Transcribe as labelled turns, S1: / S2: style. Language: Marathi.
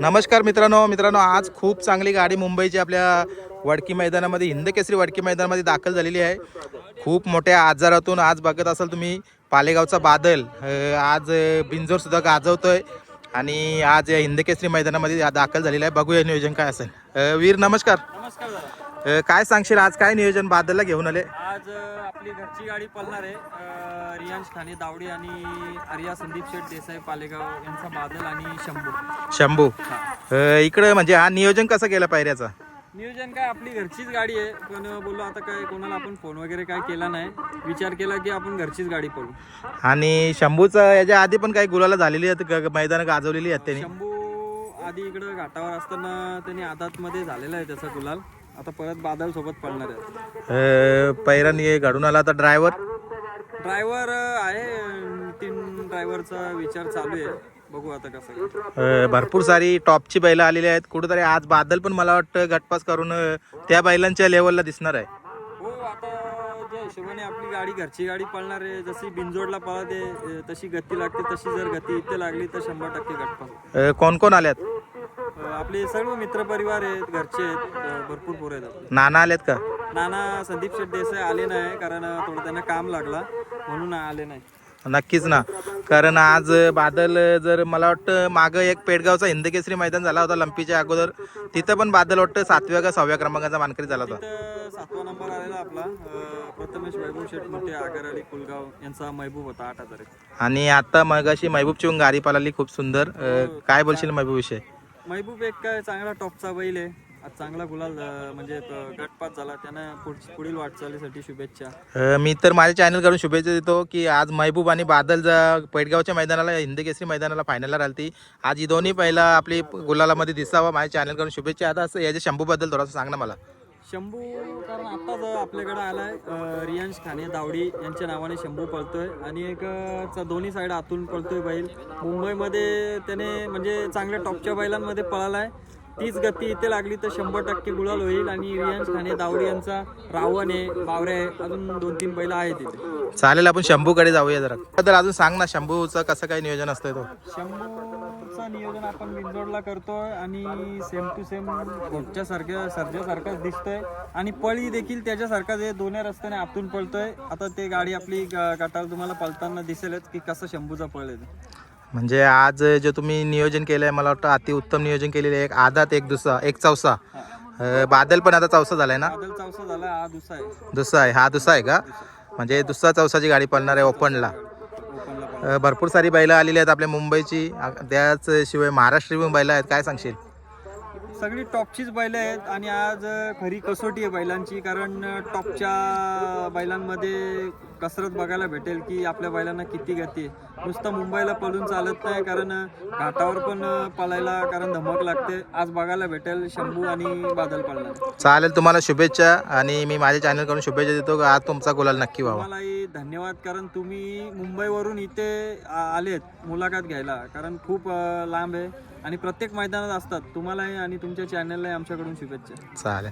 S1: नमस्कार मित्रांनो मित्रांनो आज खूप चांगली गाडी मुंबईची आपल्या वडकी मैदानामध्ये हिंद केसरी वडकी मैदानामध्ये दाखल झालेली आहे. खूप मोठ्या आजारातून आज बघत असाल तुम्ही पालेगावचा बादल आज बिंजोरसुद्धा गाजवतोय आणि आज या हिंद केसरी मैदानामध्ये दाखल झालेला आहे. बघूया नियोजन काय असेल. वीर नमस्कार.
S2: नमस्कार
S1: अं, काय सांगशील? आज काय नियोजन बादलला घेऊन आले?
S2: आज अ, आपली घरची गाडी पळणार आहे. अ, रियांश खाने दावडी आणि आर्या संदीप शेठ देसाई पालेगाव यांचा बादल आणि शंभू.
S1: शंभू. अं, इकडं म्हणजे हा नियोजन कसं केलं पायऱ्याचा?
S2: नियोजन काय आपली घरचीच गाडी आहे. पण बोललो आता काय कोणाला आपण फोन वगैरे काय केला नाही. विचार केला की आपण घरचीच गाडी पळू.
S1: आणि शंभूचं याच्या आधी पण काही गुलाला झालेली आहेत ग- मैदानं गाजवलेली आहेत त्यांनी.
S2: शंभू आधी इकडं घाटावर असताना त्यांनी आदातमध्ये झालेला आहे त्याचा गुलाल. आता परत बादल सोबत पळणार आहे
S1: पैरानी घडून आला आता ड्रायव्हर
S2: ड्रायव्हर आहे. तीन ड्रायव्हरचा विचार चालू आहे. बघू आता कसं काय.
S1: भरपूर सारी टॉपची बैलं आलेली आहेत. कुठेतरी आज बादल पण मला वाटतं गटपास करून अ, त्या बैलांच्या लेवलला दिसणार आहे.
S2: हो आता ज्या हिशोबाने आपली गाडी घरची गाडी पळणार आहे. जशी बिनजोडला पळते तशी गती लागते. तशी जर गती इथे लागली तर शंभर टक्के गटपास
S1: अ, कोण कोण आल्यात?
S2: आपले सर्व मित्रपरिवार आहेत घरचे आहेत अ, भरपूर पोरं आहेत आपले.
S1: नाना आलेत का?
S2: नाना संदीप शेट देसाई आले नाही कारण थोडं त्यांना काम लागला म्हणून आले नाही.
S1: नक्कीच ना. कारण आज बादल जर मला वाटतं मागं एक पेडगावचा हिंदकेसरी मैदान झाला होता लंपीच्या अगोदर तिथं पण बादल वाटतं सातव्या का सहाव्या क्रमांकाचा मानकरी झाला होता.
S2: सातवा नंबर आलेला आपला अ, प्रथमेश वैभव शेठ मोठे आगर अली कुलगाव यांचा महबूब होता आठ हजार.
S1: आणि आता मगाशी महबूबची गाडी पालाली खूप सुंदर. अ, काय बोलशील महबूब विषय
S2: महबूब एक काय चांगला टॉपचा बैल आहे. आज चांगला गुलाल अ, म्हणजे त- गटपात झाला. त्यांना पुढ- पुढील वाटचालीसाठी शुभेच्छा.
S1: अ, मी तर माझ्या चॅनलकडून शुभेच्छा देतो की आज महबूब आणि बादल जा पेडगावच्या मैदानाला हिंदी केसरी मैदानाला फायनलला राहती आज ही दोन्ही पहिला आपली गुलालामध्ये दिसावं. माझ्या चॅनलकडून शुभेच्छा. आता असं याच्या शंभूबद्दल थोडंसं सांग ना मला.
S2: शंभू कारण आत्ताच आपल्याकडे आलाय रियांश खाने दावडी यांच्या नावाने शंभू पळतोय. आणि एक दोन्ही साईड आतून पळतोय बैल. मुंबईमध्ये त्याने म्हणजे चांगल्या टॉपच्या बैलांमध्ये पळालाय. तीच गती इथे लागली तर शंभर टक्के गुलाल होईल आणि रियांश खाने दावडी यांचा रावण आहे बावरे आहे अजून दोन तीन बैल आहेत इथे.
S1: चालेल आपण शंभूकडे जाऊया जरा. तर अजून सांग ना शंभूचं कसं काय नियोजन असतं तो?
S2: शंभूचं नियोजन आपण बिंजोडला करतोय आणि सेम टू सेम घोटच्या सारख्या सर्जासारखाच दिसतोय. आणि पळी देखील त्याच्यासारखाच आहे दोन्ही रस्त्याने आतून पळतोय. आता ते गाडी आपली ग- गटावर तुम्हाला पळताना दिसेलच की कसं शंभूचा पळ आहे.
S1: म्हणजे आज जे तुम्ही नियोजन केलंय मला वाटतं अति उत्तम नियोजन केलेलं आहे. एक आदात एक दुसरा एक चौसा. अ, बादल पण आता चौसा झालाय ना?
S2: बादल चौसा झाला हा दुसरा आहे.
S1: दुसरा आहे हा दुसरा आहे का? म्हणजे दुसरा चौसाची गाडी पळणार आहे ओपनला.
S2: ओपनला पळ
S1: अ, भरपूर सारी बैलं आलेली आहेत आपल्या मुंबईची. त्याच शिवाय महाराष्ट्रीय पण बैलं आहेत. काय सांगशील?
S2: सगळी टॉपचीच बैल आहेत आणि आज खरी कसोटी आहे बैलांची कारण टॉपच्या बैलांमध्ये कसरत बघायला भेटेल की आपल्या बैलांना किती गती आहे. नुसतं मुंबईला पळून चालत नाही कारण घाटावर पण पळायला कारण धमक लागते. आज बघायला भेटेल शंभू आणि बादल पळणार.
S1: चालेल तुम्हाला शुभेच्छा आणि मी माझ्या चॅनलकडून शुभेच्छा देतो. आज तुमचा गुलाल नक्की व्हावा.
S2: तुम्हालाही धन्यवाद कारण तुम्ही मुंबईवरून इथे आलेत मुलाखत घ्यायला. कारण खूप लांब आहे आणि प्रत्येक मैदानात असतात. तुम्हालाही आणि तुमच्या चॅनललाही आमच्याकडून शुभेच्छा.
S1: चालेल.